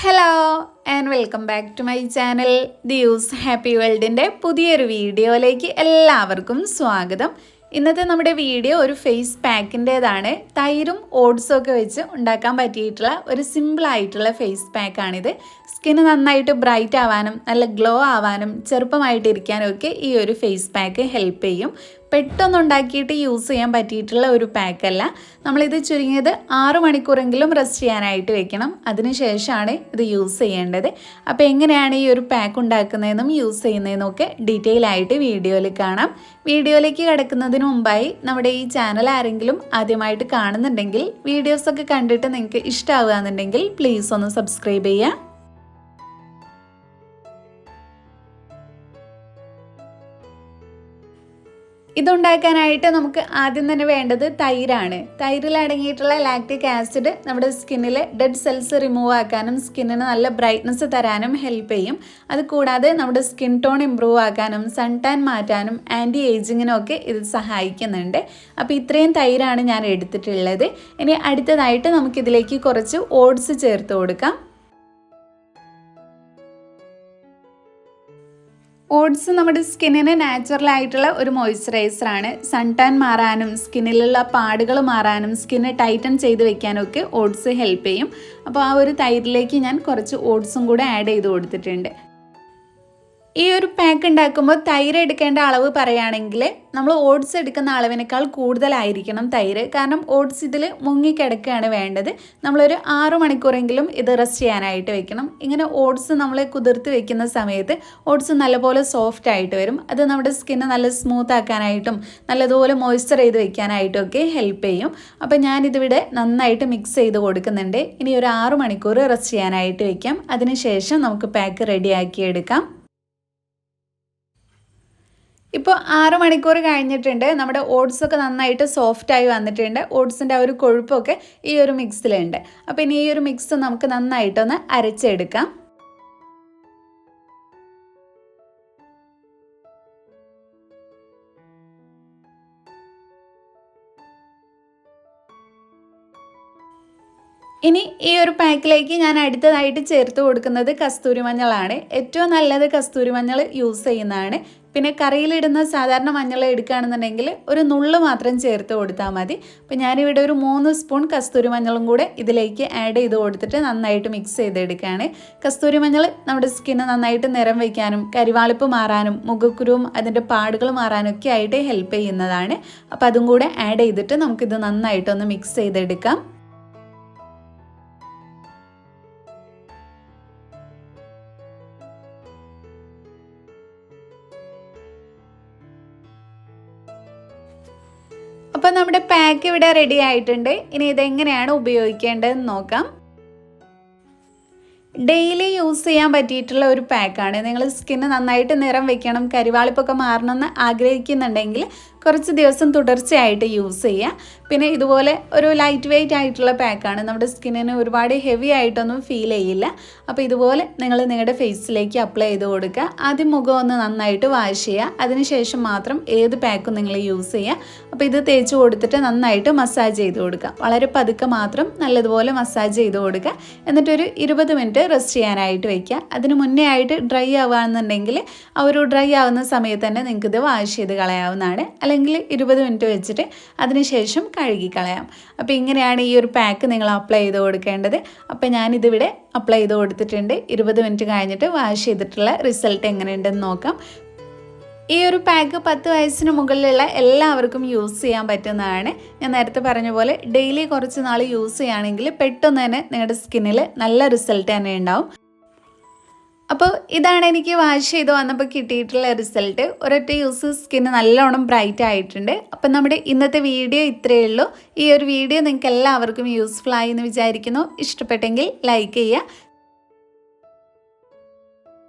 Hello and welcome back to my channel ദ്യൂസ് happy വേൾഡിന്റെ പുതിയൊരു വീഡിയോയിലേക്ക് എല്ലാവർക്കും സ്വാഗതം. ഇന്നത്തെ നമ്മുടെ വീഡിയോ ഒരു ഫേസ് പാക്കിന്റേതാണ് തൈരും ഓട്സും ഒക്കെ വെച്ച് ഉണ്ടാക്കാൻ പറ്റിയിട്ടുള്ള ഒരു സിമ്പിളായിട്ടുള്ള ഫേസ് പാക്കാണിത് സ്കിന്ന് നന്നായിട്ട് ബ്രൈറ്റ് ആവാനും നല്ല ഗ്ലോ ആവാനും ചെറുപ്പമായിട്ടിരിക്കാനും ഒക്കെ ഈ ഒരു ഫേസ് പാക്ക് ഹെൽപ്പ് ചെയ്യും. പെട്ടെന്ന് ഉണ്ടാക്കിയിട്ട് യൂസ് ചെയ്യാൻ പറ്റിയിട്ടുള്ള ഒരു പാക്കല്ല. നമ്മളിത് ചുരുങ്ങിയത് ആറ് മണിക്കൂറെങ്കിലും റെസ്റ്റ് ചെയ്യാനായിട്ട് വെക്കണം. അതിനുശേഷമാണ് ഇത് യൂസ് ചെയ്യേണ്ടത്. അപ്പോൾ എങ്ങനെയാണ് ഈ ഒരു പാക്ക് ഉണ്ടാക്കുന്നതെന്നും യൂസ് ചെയ്യുന്നതെന്നും ഒക്കെ ഡീറ്റെയിൽ ആയിട്ട് വീഡിയോയിൽ കാണാം. വീഡിയോയിലേക്ക് കിടക്കുന്നതിന് മുമ്പായി നമ്മുടെ ഈ ചാനൽ ആരെങ്കിലും ആദ്യമായിട്ട് കാണുന്നുണ്ടെങ്കിൽ വീഡിയോസൊക്കെ കണ്ടിട്ട് നിങ്ങൾക്ക് ഇഷ്ടമാവുകയെന്നുണ്ടെങ്കിൽ പ്ലീസ് ഒന്ന് സബ്സ്ക്രൈബ് ചെയ്യുക. ഇതുണ്ടാക്കാനായിട്ട് നമുക്ക് ആദ്യം തന്നെ വേണ്ടത് തൈരാണ്. തൈരിൽ അടങ്ങിയിട്ടുള്ള ലാക്റ്റിക് ആസിഡ് നമ്മുടെ സ്കിന്നിലെ ഡെഡ് സെൽസ് റിമൂവ് ആക്കാനും സ്കിന്നിന് നല്ല ബ്രൈറ്റ്നസ് തരാനും ഹെൽപ്പ് ചെയ്യും. അത് കൂടാതെ നമ്മുടെ സ്കിൻ ടോൺ ഇമ്പ്രൂവ് ആക്കാനും സൺ ടാൻ മാറ്റാനും ആന്റി ഏജിങ്ങിനും ഒക്കെ ഇത് സഹായിക്കുന്നുണ്ട്. അപ്പോൾ ഇത്രയും തൈരാണ് ഞാൻ എടുത്തിട്ടുള്ളത്. ഇനി അടുത്തതായിട്ട് നമുക്കിതിലേക്ക് കുറച്ച് ഓട്സ് ചേർത്ത് കൊടുക്കാം. ഓട്സ് നമ്മുടെ സ്കിന്നിന് നാച്ചുറൽ ആയിട്ടുള്ള ഒരു മോയ്സ്ചറൈസർ ആണ് സൺ ടാൻ മാറാനും സ്കിന്നിലുള്ള പാടുകൾ മാറാനും സ്കിന്ന് ടൈറ്റൻ ചെയ്ത് വെക്കാനൊക്കെ ഓട്സ് ഹെൽപ്പ് ചെയ്യും. അപ്പോൾ ആ ഒരു തൈരിലേക്ക് ഞാൻ കുറച്ച് ഓട്സും കൂടെ ആഡ് ചെയ്ത് കൊടുത്തിട്ടുണ്ട്. ഈ ഒരു പാക്ക് ഉണ്ടാക്കുമ്പോൾ തൈര് എടുക്കേണ്ട അളവ് പറയുകയാണെങ്കിൽ നമ്മൾ ഓട്സ് എടുക്കുന്ന അളവിനേക്കാൾ കൂടുതലായിരിക്കണം തൈര്. കാരണം ഓട്സ് ഇതിൽ മുങ്ങിക്കിടക്കുകയാണ് വേണ്ടത്. നമ്മളൊരു ആറു മണിക്കൂറെങ്കിലും ഇത് റെസ്റ്റ് ചെയ്യാനായിട്ട് വെക്കണം. ഇങ്ങനെ ഓട്സ് നമ്മൾ കുതിർത്ത് വെക്കുന്ന സമയത്ത് ഓട്സ് നല്ലപോലെ സോഫ്റ്റ് ആയിട്ട് വരും. അത് നമ്മുടെ സ്കിന്ന് നല്ല സ്മൂത്ത് ആക്കാനായിട്ടും നല്ലതുപോലെ മോയ്സ്ചർ ചെയ്ത് വെക്കാനായിട്ടൊക്കെ ഹെൽപ്പ് ചെയ്യും. അപ്പോൾ ഞാനിതിവിടെ നന്നായിട്ട് മിക്സ് ചെയ്ത് കൊടുക്കുന്നുണ്ട്. ഇനി ഒരു ആറു മണിക്കൂർ റെസ്റ്റ് ചെയ്യാനായിട്ട് വെക്കാം. അതിനുശേഷം നമുക്ക് പാക്ക് റെഡിയാക്കി എടുക്കാം. ഇപ്പോൾ ആറ് മണിക്കൂർ കഴിഞ്ഞിട്ടുണ്ട്. നമ്മുടെ ഓട്സ് ഒക്കെ നന്നായിട്ട് സോഫ്റ്റ് ആയി വന്നിട്ടുണ്ട്. ഓട്സിന്റെ ആ ഒരു കൊഴുപ്പൊക്കെ ഈ ഒരു മിക്സിലുണ്ട് അപ്പോൾ ഇനി ഈ ഒരു മിക്സ് നമുക്ക് നന്നായിട്ടൊന്ന് അരച്ചെടുക്കാം. ഇനി ഈ ഒരു പാക്കിലേക്ക് ഞാൻ അടുത്തതായിട്ട് ചേർത്ത് കൊടുക്കുന്നത് കസ്തൂരി മഞ്ഞളാണ്. ഏറ്റവും നല്ലത് കസ്തൂരി മഞ്ഞൾ യൂസ് ചെയ്യുന്നതാണ്. പിന്നെ കറിയിലിടുന്ന സാധാരണ മഞ്ഞൾ എടുക്കുകയാണെന്നുണ്ടെങ്കിൽ ഒരു നുള്ള് മാത്രം ചേർത്ത് കൊടുത്താൽ മതി. അപ്പോൾ ഞാനിവിടെ ഒരു മൂന്ന് സ്പൂൺ കസ്തൂരി മഞ്ഞളും കൂടെ ഇതിലേക്ക് ആഡ് ചെയ്ത് കൊടുത്തിട്ട് നന്നായിട്ട് മിക്സ് ചെയ്തെടുക്കുകയാണ്. കസ്തൂരി മഞ്ഞൾ നമ്മുടെ സ്കിന്ന് നന്നായിട്ട് നിറം വയ്ക്കാനും കരിവാളിപ്പ് മാറാനും മുഖക്കുരുവും അതിന്റെ പാടുകൾ മാറാനും ഒക്കെ ആയിട്ട് ഹെൽപ്പ് ചെയ്യുന്നതാണ്. അപ്പോൾ അതും കൂടെ ആഡ് ചെയ്തിട്ട് നമുക്കിത് നന്നായിട്ടൊന്ന് മിക്സ് ചെയ്തെടുക്കാം. അപ്പോൾ നമ്മുടെ പാക്ക് ഇവിടെ റെഡി ആയിട്ടുണ്ട്. ഇനി ഇതെങ്ങനെയാണ് ഉപയോഗിക്കേണ്ടതെന്ന് നോക്കാം. ഡെയിലി യൂസ് ചെയ്യാൻ പറ്റിയിട്ടുള്ള ഒരു പാക്കാണ് നിങ്ങൾ സ്കിന്ന് നന്നായിട്ട് നിറം വെക്കണം കരിവാളിപ്പൊക്കെ മാറണമെന്ന് ആഗ്രഹിക്കുന്നുണ്ടെങ്കിൽ കുറച്ച് ദിവസം തുടർച്ചയായിട്ട് യൂസ് ചെയ്യുക പിന്നെ ഇതുപോലെ ഒരു ലൈറ്റ് വെയിറ്റ് ആയിട്ടുള്ള പാക്കാണ് നമ്മുടെ സ്കിന്നിന് ഒരുപാട് ഹെവി ആയിട്ടൊന്നും ഫീൽ ചെയ്യില്ല. അപ്പോൾ ഇതുപോലെ നിങ്ങൾ നിങ്ങളുടെ ഫേസിലേക്ക് അപ്ലൈ ചെയ്ത് കൊടുക്കുക. ആദ്യം മുഖം ഒന്ന് നന്നായിട്ട് വാഷ് ചെയ്യുക. അതിനുശേഷം മാത്രം ഏത് പാക്കും നിങ്ങൾ യൂസ് ചെയ്യുക. അപ്പോൾ ഇത് തേച്ച് കൊടുത്തിട്ട് നന്നായിട്ട് മസാജ് ചെയ്ത് കൊടുക്കുക. വളരെ പതുക്കെ മാത്രം നല്ലതുപോലെ മസാജ് ചെയ്ത് കൊടുക്കുക. എന്നിട്ടൊരു ഇരുപത് മിനിറ്റ് റെസ്റ്റ് ചെയ്യാനായിട്ട് വയ്ക്കുക അതിന് മുന്നേ ആയിട്ട് ഡ്രൈ ആവുകയാണെന്നുണ്ടെങ്കിൽ ആ ഒരു ഡ്രൈ ആവുന്ന സമയത്ത് തന്നെ നിങ്ങൾക്കിത് വാഷ് ചെയ്ത് കളയാവുന്നതാണ്. അല്ലെങ്കിൽ ഇരുപത് മിനിറ്റ് വെച്ചിട്ട് അതിനുശേഷം കഴുകിക്കളയാം. അപ്പോൾ ഇങ്ങനെയാണ് ഈ ഒരു പാക്ക് നിങ്ങൾ അപ്ലൈ ചെയ്ത് കൊടുക്കേണ്ടത്. അപ്പോൾ ഞാനിതിവിടെ അപ്ലൈ ചെയ്ത് കൊടുത്തിട്ടുണ്ട്. ഇരുപത് മിനിറ്റ് കഴിഞ്ഞിട്ട് വാഷ് ചെയ്തിട്ടുള്ള റിസൾട്ട് എങ്ങനെയുണ്ടെന്ന് നോക്കാം. ഈ ഒരു പാക്ക് പത്ത് വയസ്സിന് മുകളിലുള്ള എല്ലാവർക്കും യൂസ് ചെയ്യാൻ പറ്റുന്നതാണ്. ഞാൻ നേരത്തെ പറഞ്ഞ പോലെ ഡെയിലി കുറച്ച് നാൾ യൂസ് ചെയ്യുകയാണെങ്കിൽ പെട്ടെന്ന് തന്നെ നിങ്ങളുടെ സ്കിന്നിൽ നല്ല റിസൾട്ട് തന്നെ ഉണ്ടാവും. അപ്പോൾ ഇതാണ് എനിക്ക് വാഷ് ചെയ്ത് വന്നപ്പോൾ കിട്ടിയിട്ടുള്ള റിസൾട്ട്. ഒരൊറ്റ യൂസ് സ്കിന്ന് നല്ലോണം ബ്രൈറ്റ് ആയിട്ടുണ്ട്. അപ്പം നമ്മുടെ ഇന്നത്തെ വീഡിയോ ഇത്രയേ ഉള്ളൂ. ഈ ഒരു വീഡിയോ നിങ്ങൾക്ക് എല്ലാവർക്കും യൂസ്ഫുൾ ആയി എന്ന് വിചാരിക്കുന്നു. ഇഷ്ടപ്പെട്ടെങ്കിൽ ലൈക്ക് ചെയ്യുക.